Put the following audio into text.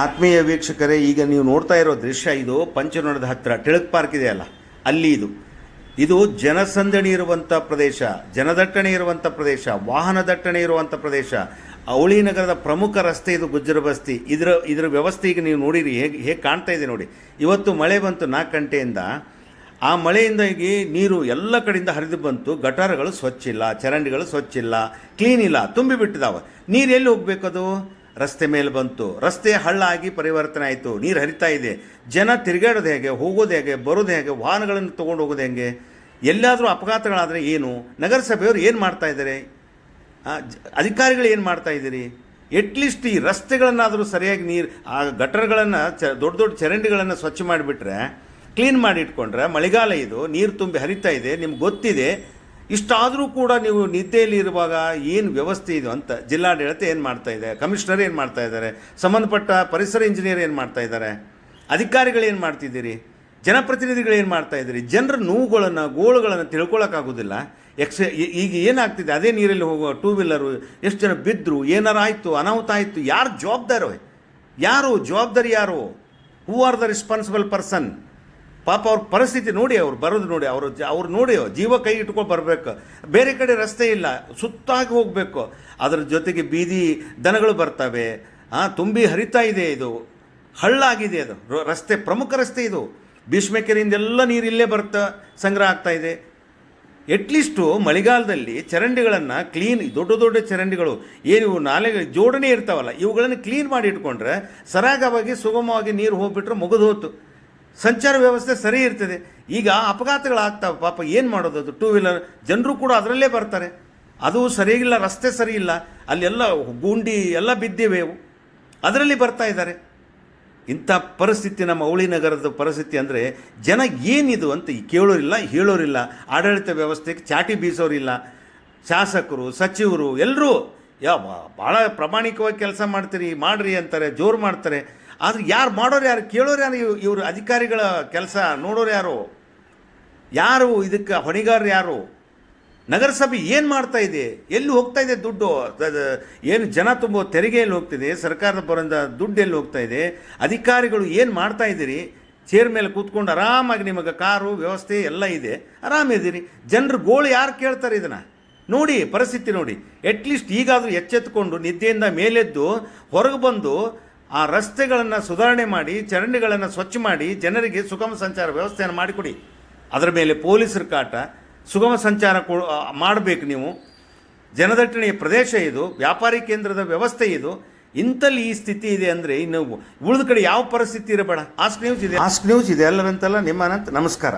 ಆತ್ಮೀಯ ವೀಕ್ಷಕರೇ, ಈಗ ನೀವು ನೋಡ್ತಾ ಇರೋ ದೃಶ್ಯ ಇದು. ಪಂಚನೋಡದ ಹತ್ತಿರ ಟಿಳಕ್ ಪಾರ್ಕ್ ಇದೆಯಲ್ಲ ಅಲ್ಲಿ ಇದು. ಇದು ಜನಸಂದಣಿ ಇರುವಂಥ ಪ್ರದೇಶ, ಜನದಟ್ಟಣೆ ಇರುವಂಥ ಪ್ರದೇಶ, ವಾಹನ ದಟ್ಟಣೆ ಇರುವಂಥ ಪ್ರದೇಶ, ಅವಳಿ ನಗರದ ಪ್ರಮುಖ ರಸ್ತೆ ಇದು ಗುಜ್ಜರ ಬಸ್ತಿ. ಇದರ ಇದರ ವ್ಯವಸ್ಥೆ ಈಗ ನೀವು ನೋಡಿರಿ, ಹೇಗೆ ಹೇಗೆ ಕಾಣ್ತಾ ಇದೆ ನೋಡಿ. ಇವತ್ತು ಮಳೆ ಬಂತು ನಾಲ್ಕು ಗಂಟೆಯಿಂದ. ಆ ಮಳೆಯಿಂದಾಗಿ ನೀರು ಎಲ್ಲ ಕಡೆಯಿಂದ ಹರಿದು ಬಂತು. ಗಟಾರಗಳು ಸ್ವಚ್ಛ ಇಲ್ಲ, ಚರಂಡಿಗಳು ಸ್ವಚ್ಛ ಇಲ್ಲ, ಕ್ಲೀನ್ ಇಲ್ಲ ತುಂಬಿ ಬಿಟ್ಟಿದಾವೆ ನೀರು ಎಲ್ಲಿ ಹೋಗ್ಬೇಕದು? ರಸ್ತೆ ಮೇಲೆ ಬಂತು. ರಸ್ತೆ ಹಳ್ಳ ಆಗಿ ಪರಿವರ್ತನೆ ಆಯಿತು. ನೀರು ಹರಿತಾ ಇದೆ. ಜನ ತಿರುಗಾಡೋದು ಹೇಗೆ? ಹೋಗೋದು ಹೇಗೆ? ಬರೋದು ಹೇಗೆ? ವಾಹನಗಳನ್ನು ತೊಗೊಂಡು ಹೋಗೋದು ಹೇಗೆ? ಎಲ್ಲಾದರೂ ಅಪಘಾತಗಳಾದರೆ ಏನು? ನಗರಸಭೆಯವರು ಏನು ಮಾಡ್ತಾ ಇದ್ದಾರೆ? ಅಧಿಕಾರಿಗಳು ಏನು ಮಾಡ್ತಾ ಇದ್ದೀರಿ? ಎಟ್ಲೀಸ್ಟ್ ಈ ರಸ್ತೆಗಳನ್ನಾದರೂ ಸರಿಯಾಗಿ ನೀರು, ಆ ಗಟರ್ಗಳನ್ನು, ಚ, ದೊಡ್ಡ ದೊಡ್ಡ ಚರಂಡಿಗಳನ್ನು ಸ್ವಚ್ಛ ಮಾಡಿಬಿಟ್ರೆ ಕ್ಲೀನ್ ಮಾಡಿ ಇಟ್ಕೊಂಡ್ರೆ, ಮಳೆಗಾಲ ಇದು, ನೀರು ತುಂಬಿ ಹರಿತಾ ಇದೆ, ನಿಮ್ಗೆ ಗೊತ್ತಿದೆ ಇಷ್ಟಾದರೂ ಕೂಡ ನೀವು ನಿದ್ದೆಯಲ್ಲಿ ಇರುವಾಗ ಏನು ವ್ಯವಸ್ಥೆ ಇದು ಅಂತ ಜಿಲ್ಲಾಡಳಿತ ಏನು ಮಾಡ್ತಾ ಇದೆ? ಕಮಿಷನರ್ ಏನು ಮಾಡ್ತಾ ಇದ್ದಾರೆ? ಸಂಬಂಧಪಟ್ಟ ಪರಿಸರ ಇಂಜಿನಿಯರ್ ಏನು ಮಾಡ್ತಾ ಇದ್ದಾರೆ? ಅಧಿಕಾರಿಗಳು ಏನು ಮಾಡ್ತಿದ್ದೀರಿ? ಜನಪ್ರತಿನಿಧಿಗಳು ಏನು ಮಾಡ್ತಾ ಇದ್ದೀರಿ? ಜನರ ನೋವುಗಳನ್ನು, ಗೋಳುಗಳನ್ನು ತಿಳ್ಕೊಳ್ಳೋಕ್ಕಾಗೋದಿಲ್ಲ ಎಕ್ಸ್ ಈಗ ಏನಾಗ್ತಿದೆ? ಅದೇ ನೀರಲ್ಲಿ ಹೋಗುವ ಟೂ ವೀಲರು ಎಷ್ಟು ಜನ ಬಿದ್ದರು ಏನಾರು ಆಯಿತು, ಅನಾಹುತ ಆಯಿತು, ಯಾರು ಜವಾಬ್ದಾರೋ ಯಾರು? ಜವಾಬ್ದಾರಿ ಯಾರು? Who are the responsible person ಪಾಪ ಅವ್ರ ಪರಿಸ್ಥಿತಿ ನೋಡಿ ಅವ್ರು ಬರೋದು ನೋಡಿ, ಅವರು ಅವ್ರು ನೋಡಿ, ಜೀವ ಕೈ ಇಟ್ಕೊಂಡು ಬರಬೇಕು. ಬೇರೆ ಕಡೆ ರಸ್ತೆ ಇಲ್ಲ, ಸುತ್ತಾಗಿ ಹೋಗಬೇಕು. ಅದರ ಜೊತೆಗೆ ಬೀದಿ ದನಗಳು ಬರ್ತವೆ. ಹಾಂ ತುಂಬಿ ಹರಿತಾ ಇದೆ ಇದು. ಹಳ್ಳಾಗಿದೆ ಅದು. ರಸ್ತೆ, ಪ್ರಮುಖ ರಸ್ತೆ ಇದು. ಭೀಷ್ಮಕೆರೆಯಿಂದ ಎಲ್ಲ ನೀರು ಇಲ್ಲೇ ಬರ್ತಾ, ಸಂಗ್ರಹ ಆಗ್ತಾ ಇದೆ. ಎಟ್ಲೀಸ್ಟು ಮಳೆಗಾಲದಲ್ಲಿ ಚರಂಡಿಗಳನ್ನು ಕ್ಲೀನ್ ದೊಡ್ಡ ದೊಡ್ಡ ಚರಂಡಿಗಳು ಏನು ಇವು ನಾಲೆಗೆ ಜೋಡಣೆ ಇರ್ತಾವಲ್ಲ, ಇವುಗಳನ್ನು ಕ್ಲೀನ್ ಮಾಡಿ ಇಟ್ಕೊಂಡ್ರೆ ಸರಾಗವಾಗಿ ಸುಗಮವಾಗಿ ನೀರು ಹೋಗ್ಬಿಟ್ರೆ ಮುಗಿದು ಹೋತು. ಸಂಚಾರ ವ್ಯವಸ್ಥೆ ಸರಿ ಇರ್ತದೆ. ಈಗ ಅಪಘಾತಗಳಾಗ್ತಾವೆ. ಪಾಪ ಏನು ಮಾಡೋದು ಅದು? ಟೂ ವೀಲರ್ ಜನರು ಕೂಡ ಅದರಲ್ಲೇ ಬರ್ತಾರೆ. ಅದು ಸರಿಯಿಲ್ಲ ರಸ್ತೆ ಸರಿ ಇಲ್ಲ, ಅಲ್ಲೆಲ್ಲ ಗುಂಡಿ ಎಲ್ಲ ಬಿದ್ದಿವೆ ಅದರಲ್ಲಿ ಬರ್ತಾ ಇದ್ದಾರೆ. ಇಂಥ ಪರಿಸ್ಥಿತಿ ನಮ್ಮ ಅವಳಿ ನಗರದ ಪರಿಸ್ಥಿತಿ ಅಂದರೆ ಜನ ಏನಿದು ಅಂತ ಕೇಳೋರಿಲ್ಲ, ಹೇಳೋರಿಲ್ಲ. ಆಡಳಿತ ವ್ಯವಸ್ಥೆಗೆ ಚಾಟಿ ಬೀಸೋರಿಲ್ಲ. ಶಾಸಕರು, ಸಚಿವರು ಎಲ್ಲರೂ ಯಾ ಭಾಳ ಪ್ರಾಮಾಣಿಕವಾಗಿ ಕೆಲಸ ಮಾಡ್ತೀರಿ, ಮಾಡ್ರಿ ಅಂತಾರೆ, ಜೋರು ಮಾಡ್ತಾರೆ. ಆದರೆ ಯಾರು ಮಾಡೋರು ಯಾರು, ಕೇಳೋರು ಯಾರು, ಇವ್- ಇವ್ರ ಅಧಿಕಾರಿಗಳ ಕೆಲಸ ನೋಡೋರು ಯಾರು? ಯಾರು ಇದಕ್ಕೆ ಹೊಣೆಗಾರರು ಯಾರು? ನಗರಸಭೆ ಏನು ಮಾಡ್ತಾ ಇದೆ? ಎಲ್ಲಿ ಹೋಗ್ತಾ ಇದೆ ದುಡ್ಡು? ಏನು ಜನ ತುಂಬ ತೆರಿಗೆ ಎಲ್ಲಿ ಹೋಗ್ತಿದೆ? ಸರ್ಕಾರದ ಬರೋದ ದುಡ್ಡು ಎಲ್ಲಿ ಹೋಗ್ತಾ ಇದೆ? ಅಧಿಕಾರಿಗಳು ಏನು ಮಾಡ್ತಾ ಇದ್ದೀರಿ? ಚೇರ್ ಮೇಲೆ ಕೂತ್ಕೊಂಡು ಆರಾಮಾಗಿ ನಿಮಗೆ ಕಾರು, ವ್ಯವಸ್ಥೆ ಎಲ್ಲ ಇದೆ. ಆರಾಮಿದ್ದೀರಿ ಜನರು ಗೋಳು ಯಾರು ಕೇಳ್ತಾರೆ ಇದನ್ನು? ನೋಡಿ, ಪರಿಸ್ಥಿತಿ ನೋಡಿ. ಅಟ್ಲೀಸ್ಟ್ ಈಗಾದರೂ ಎಚ್ಚೆತ್ತುಕೊಂಡು ನಿದ್ದೆಯಿಂದ ಮೇಲೆದ್ದು, ಹೊರಗೆ ಬಂದು ಆ ರಸ್ತೆಗಳನ್ನು ಸುಧಾರಣೆ ಮಾಡಿ, ಚರಂಡಿಗಳನ್ನು ಸ್ವಚ್ಛ ಮಾಡಿ ಜನರಿಗೆ ಸುಗಮ ಸಂಚಾರ ವ್ಯವಸ್ಥೆಯನ್ನು ಮಾಡಿಕೊಡಿ. ಅದರ ಮೇಲೆ ಪೊಲೀಸರ ಕಾಟ, ಸುಗಮ ಸಂಚಾರ ಮಾಡಬೇಕು ನೀವು. ಜನದಟ್ಟಣೆಯ ಪ್ರದೇಶ ಇದು, ವ್ಯಾಪಾರಿ ಕೇಂದ್ರದ ವ್ಯವಸ್ಥೆ ಇದು. ಇಂಥಲ್ಲಿ ಈ ಸ್ಥಿತಿ ಇದೆ ಅಂದರೆ ಇನ್ನು ಉಳಿದ ಕಡೆ ಯಾವ ಪರಿಸ್ಥಿತಿ ಇರಬೇಡ. ಆಸ್ಕ್ ನ್ಯೂಸ್ ಇದೆ. ಆಸ್ಕ್ ನ್ಯೂಸ್ ಇದೆ ಎಲ್ಲರಂತಲ್ಲ ನಿಮ್ಮ ನಮಸ್ಕಾರ.